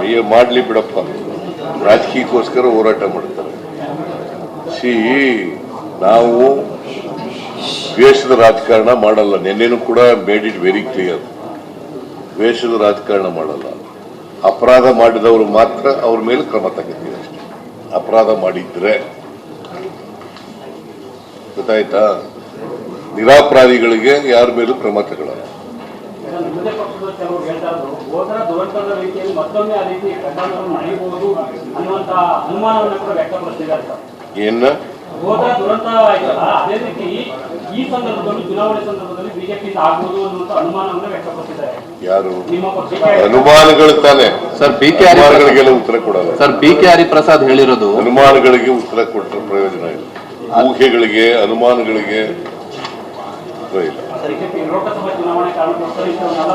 ಅಯ್ಯೋ, ಮಾಡ್ಲಿ ಬಿಡಪ್ಪ. ರಾಜಕೀಯಕ್ಕೋಸ್ಕರ ಹೋರಾಟ ಮಾಡ್ತಾರೆ. ಸಿ ನಾವು ದ್ವೇಷದ ರಾಜಕಾರಣ ಮಾಡಲ್ಲ. ನಿನ್ನೆನೂ ಕೂಡ ಮೇಡ್ ಇಟ್ ವೆರಿ ಕ್ಲಿಯರ್ ದ್ವೇಷದ ರಾಜಕಾರಣ ಮಾಡಲ್ಲ. ಅಪರಾಧ ಮಾಡಿದವರು ಮಾತ್ರ ಅವ್ರ ಮೇಲೆ ಕ್ರಮ ತಗೋತೀವಿ ಅಷ್ಟೇ. ಅಪರಾಧ ಮಾಡಿದ್ರೆ ಗೊತ್ತಾಯ್ತಾ? ನಿರಾಪರಾಧಿಗಳಿಗೆ ಯಾರ ಮೇಲೂ ಕ್ರಮ ತಗೊಳ್ಳಲ್ಲ ವಿರೋಧ ಪಕ್ಷದ ಕೆಲವರು ಹೇಳ್ತಾ ಇದ್ರು ಹೋದ ದುರಂತದ ರೀತಿಯಲ್ಲಿ ಮತ್ತೊಮ್ಮೆ ಆ ರೀತಿ ಪ್ರಕರಣಗಳು ನಡೆಯಬಹುದು ಅನ್ನುವಂತ ಅನುಮಾನವನ್ನು ಕೂಡ ವ್ಯಕ್ತಪಡಿಸಿದ್ದಾರೆ ಸರ್. ಏನ? ಹೋದ ದುರಂತ ಆಯ್ತಲ್ಲ ಅದೇ ರೀತಿ ಈ ಸಂದರ್ಭದಲ್ಲಿ ಚುನಾವಣೆ ಸಂದರ್ಭದಲ್ಲಿ ಬಿಜೆಪಿ ಆಗಬಹುದು ಅನ್ನುವಂತ ಅನುಮಾನವನ್ನು ವ್ಯಕ್ತಪಡಿಸಿದ್ದಾರೆ. ಯಾರು? ಅನುಮಾನಗಳು ತಾನೆ. ಸರ್ ಬಿ ಕೆ ಅನುಮಾನಗಳಿಗೆಲ್ಲ ಉತ್ತರ ಕೊಡಲ್ಲ. ಸರ್ ಬಿ ಕೆ ಹರಿಪ್ರಸಾದ್ ಹೇಳಿರೋದು ಅನುಮಾನಗಳಿಗೆ ಉತ್ತರ ಕೊಟ್ಟರೆ ಪ್ರಯೋಜನ ಇಲ್ಲ. ಊಹೆಗಳಿಗೆ ಅನುಮಾನಗಳಿಗೆ ಉತ್ತರ ಇಲ್ಲ. ಬಿಜೆಪಿ ಲೋಕಸಭಾ ಚುನಾವಣೆ ಕಾರಣಕ್ಕೋಸ್ಕರ ಇಂಥವನ್ನೆಲ್ಲ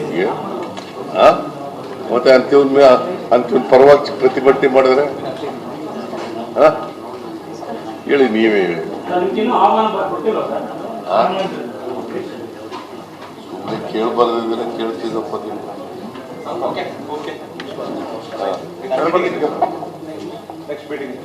ಹೀಗೆ? ಆ? ಮತ್ತೆ ಅಂತ್ಯವನ್ ಮೇ ಅಂತ್ಯವನ್ ಪರವಾಗಿ ಪ್ರತಿಭಟನೆ ಮಾಡಿದ್ರೆ? ಹೇಳಿ ನೀವೇ ಹೇಳಿ ಇಲ್ಲಿ ಕೇಳಬಾರ್ದಿದ್ರೆ ಕೇಳ್ತಿದ್ದಪ್ಪ ನೀವು. Next meeting